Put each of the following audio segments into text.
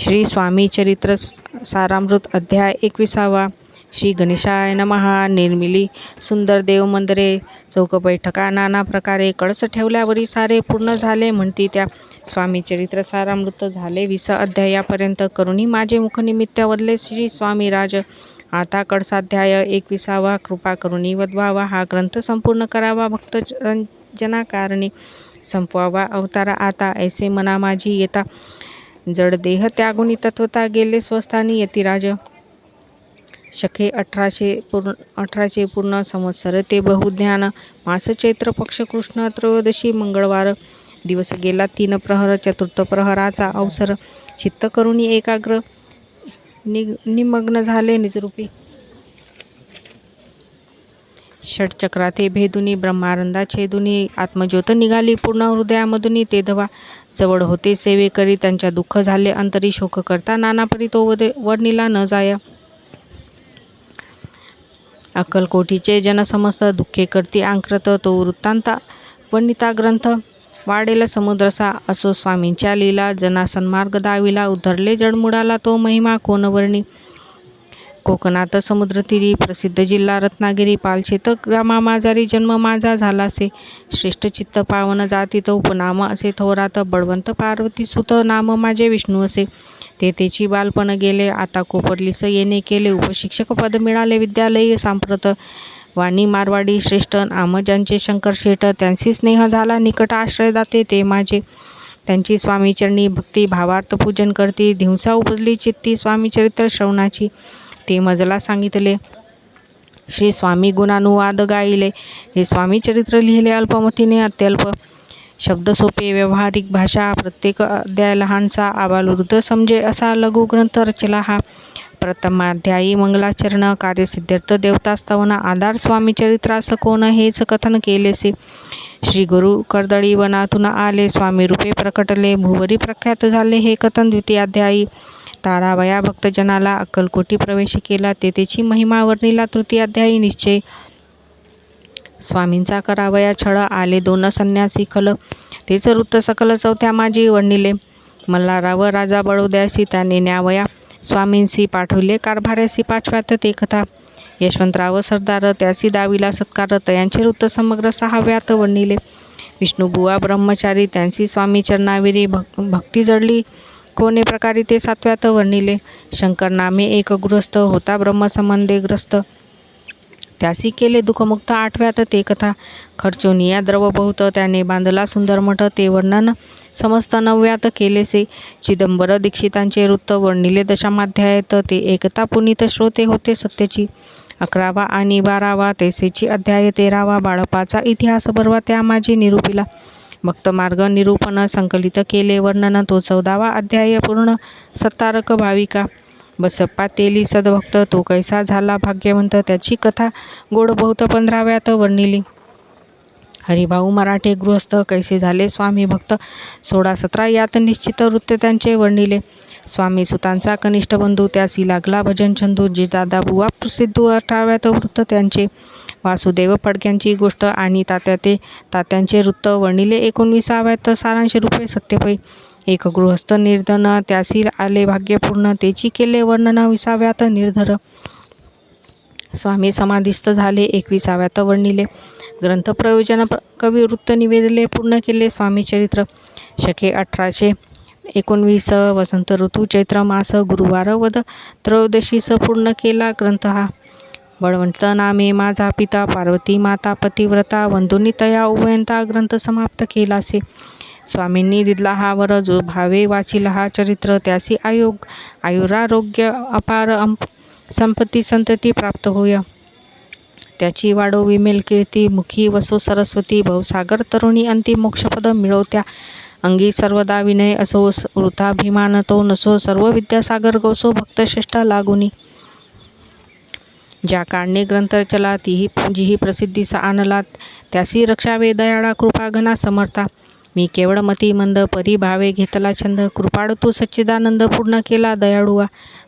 श्री स्वामी चरित्र सारामृत अध्याय एकविसावा. श्री गणेशाय नमहा निर्मिली सुंदर देव मंदिरे चौक बैठका नाना प्रकारे कळस ठेवल्यावरी सारे पूर्ण झाले म्हणती त्या. स्वामी चरित्र सारामृत झाले विस अध्यायापर्यंत. करुणी माझे मुखनिमित्त वदले श्री स्वामी राज आता कळसाध्याय एकविसावा. कृपा करुणी वदवावा. हा ग्रंथ संपूर्ण करावा भक्त रंजनाकारणी. संपवावा अवतारा आता. ऐसे मना माझी येता. जड देह त्यागुनी तत्वता गेले स्वस्थानी यतिराज शके अठराशे पूर्ण अठराशे पूर्ण संवत्सर ते बहुज्ञान. मास चैत्र पक्ष कृष्ण त्रयोदशी मंगळवार. दिवस गेला तीन प्रहर चतुर्थ प्रहराचा अवसर. चित्त करुणी एकाग्र नि निमग्न झाले निजरूपी. षटचक्राते भेदुनी ब्रह्मानंदा छेदुनी आत्मज्योत निघाली पूर्ण हृदयामधुनी ते धवा. जवळ होते. सेवे करी त्यांच्या दुःख झाले. अंतरी शोक करता नानापरी तो वदे वर्णिला न जाया. अक्कलकोटीचे जनसमस्त दुःखे करती. आंक्रत तो वृत्तांता. वर्णिता ग्रंथ. वाढेल समुद्रसा. असो स्वामींच्या लीला. जनासन मार्ग दाविला. उधरले जडमुडाला तो महिमा. कोणवर्णी कोकणात समुद्रतीरी प्रसिद्ध जिल्हा रत्नागिरी पालशेत ग्रामा माझारी जन्म माझा झाला असे. श्रेष्ठ चित्त पावन जातीत उपनाम असे. थोरात बळवंत पार्वती सुत नाम माझे विष्णू असे. तेथेची बालपण गेले आता कोपरलीस येणे केले. उपशिक्षक पद मिळाले विद्यालय सांप्रत. वाणी मारवाडी श्रेष्ठ नाम ज्यांचे शंकर शेठ. त्यांची स्नेह झाला निकट आश्रय दाते ते माझे. त्यांची स्वामीचरणी भक्ती भावार्थ पूजन करती. दिवसा उपजली चित्ती स्वामीचरित्र श्रवणाची. ते मजला सांगितले श्री स्वामी गुणानुवाद गायले. हे स्वामी चरित्र लिहिले अल्पमतीने अत्यल्प. शब्द सोपे व्यावहारिक भाषा प्रत्येक अध्याय लहानसा आबालवृद्ध समजे असा लघुग्रंथ रचला हा. प्रथमाध्यायी मंगलाचरण कार्यसिद्ध्यर्थ देवतास्तवन आधार स्वामी चरित्रास कोण हेच कथन केलेसे? श्री गुरु कर्दळी वनातून आले स्वामी रूपे प्रकटले भुवरी प्रख्यात झाले हे कथन द्वितीयाध्यायी. तारावया भक्तजनाला अक्कलकोटी प्रवेश केला. तेथेची महिमा वर्णिला तृतीयाध्यायी निश्चय. स्वामींचा करावया छळ आले दोन संन्यासी खल. तेच वृत्त सकल चौथ्या माझी वर्णिले. मल्हाराव राजा बडोद्यासी त्याने न्यावया स्वामींसी पाठवले कारभाऱ्यासी पाचव्यात ते कथा. यशवंतराव सरदार त्यासी दाविला सत्कार यांचे वृत्त समग्र सहाव्यात वर्णिले. विष्णुबुवा ब्रह्मचारी त्यांची स्वामी चरणाविरी भक् भक्ती जडली. कोणे प्रकारे ते सातव्यात वर्णिले शंकर नामे एक गृहस्थ होता ब्रह्मसंबंधे ग्रस्त त्यासी केले दुःखमुक्त आठव्यात ते कथा. खर्चोनिया द्रव बहुत त्याने बांधला सुंदर मठ ते वर्णन समस्त नवव्यात केलेसे. चिदंबर दीक्षितांचे वृत्त वर्णिले दशामाध्यायात ते एकता पुनीत श्रोते होते सत्यची अकरावा आणि बारावा तेसेची अध्याय तेरावा बाळपाचा इतिहास बरवा त्या माझी निरूपिला. भक्तमार्ग निरूपण संकलित केले. वर्णन तो चौदावा अध्याय पूर्ण सत्तारक भाविका. बसप्पा तेली सद्भक्त तो कैसा झाला? भाग्यवंत त्याची कथा गोड पंधराव्यात वर्णिली. हरिभाऊ मराठे गृहस्थ कैसे झाले स्वामी भक्त? सोळा सतरा यात निश्चित वृत्त त्यांचे वर्णिले. स्वामी सुतांचा कनिष्ठ बंधू त्यासी लागला भजन चंदू जे दादा बुवा प्रसिद्ध अठराव्यात वृत्त त्यांचे. वासुदेव फडक्यांची गोष्ट आणि तात्या ते तात्यांचे वृत्त वर्णिले एकोणविसाव्यात सारांश रुपये सत्यपै. एक गृहस्थ निर्धन त्यासी आले भाग्यपूर्ण तेची केले वर्णन विसाव्यात निर्धर. स्वामी समाधिस्थ झाले एकविसाव्यात वर्णिले. ग्रंथप्रयोजना कवी वृत्त निवेदले पूर्ण केले स्वामी चरित्र. शके अठराशे एकोणवीस वसंत ऋतू चैत्र मास गुरुवार वद त्रयोदशीस पूर्ण केला ग्रंथ हा. बळवंत नामे माझा पिता पार्वती माता पतिव्रता वंदुनी तया उभयंता ग्रंथ समाप्त केलासे. स्वामींनी दिदला हा वर जो भावे वाचिला हा चरित्र त्यासी आयोग आयुरारोग्य अपार संपत्ती संतती प्राप्त होय. त्याची वाढो विमेल कीर्ती मुखी वसो सरस्वती भवसागर तरुणी अंतिम मोक्षपद मिळवत्या. अंगी सर्वदा विनय असो वृथाभिमान तो नसो सर्व विद्यासागर गोसो भक्तश्रेष्ठा लागुनी. ज्या काढणे ग्रंथ चला तीही जीही प्रसिद्धीसा आणला त्यासी रक्षावे दयाळा कृपा घना समर्था. मी केवळ मती मंद परिभावे घेतला छंद. कृपाळ तू सच्चिदानंद पूर्ण केला दयाळुवा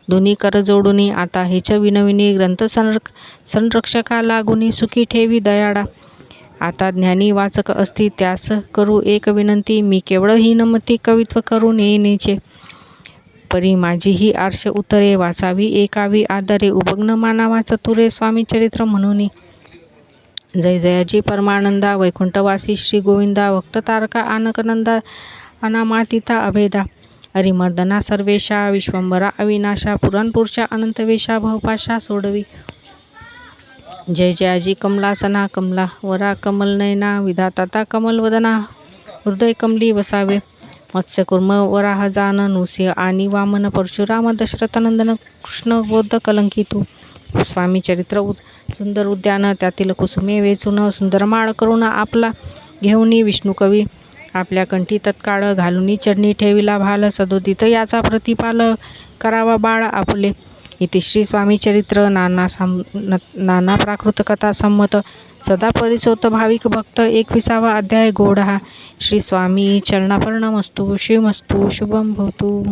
दोन्ही कर जोडूनी आता हेच विनविनी ग्रंथ संरक संरक्षका लागुनी सुखी ठेवी दयाळा. आता ज्ञानी वाचक असती त्यास करू एक विनंती. मी केवळ हीनमती कवित्व करून येण्याचे परी माझी ही आर्ष उतरे वाचावी एकावी आदरे. उभग्न मानावा चतुरे स्वामी चरित्र म्हणून. जय जयाजी परमानंदा वैकुंठवासी श्री गोविंदा भक्त तारका आनकनंदा अनामातिता अभेदा। हरिमर्दना सर्वेशा विश्वंभरा अविनाशा पुरणपूरच्या अनंतवेशा भवपाशा सोडवी। जय जयाजी कमलासना कमला वरा कमलनयना विधाताता कमलवदना हृदय कमली वसावे। मत्स्यकुर्म वराह जान नृसिंह आणि वामन परशुराम दशरथनंदन कृष्ण बौद्ध कलंकितू। स्वामी चरित्र उद सुंदर उद्यान त्यातील कुसुमे वेचून सुंदर माळ करून आपला घेऊनी विष्णुकवी आपल्या कंठी तत्काळ घालूनी चढणी ठेविला भाल सदोदित याचा प्रतिपाल करावा बाळ आपले. इथे श्री स्वामी चरित्र नाना सम न- नाना प्राकृत कथा संमत सदा परिचोत भाविक भक्त एकविसावा अध्याय गोड. हा श्री स्वामी चरणापर्णमस्तु शिवमस्तू शुभम भवतु.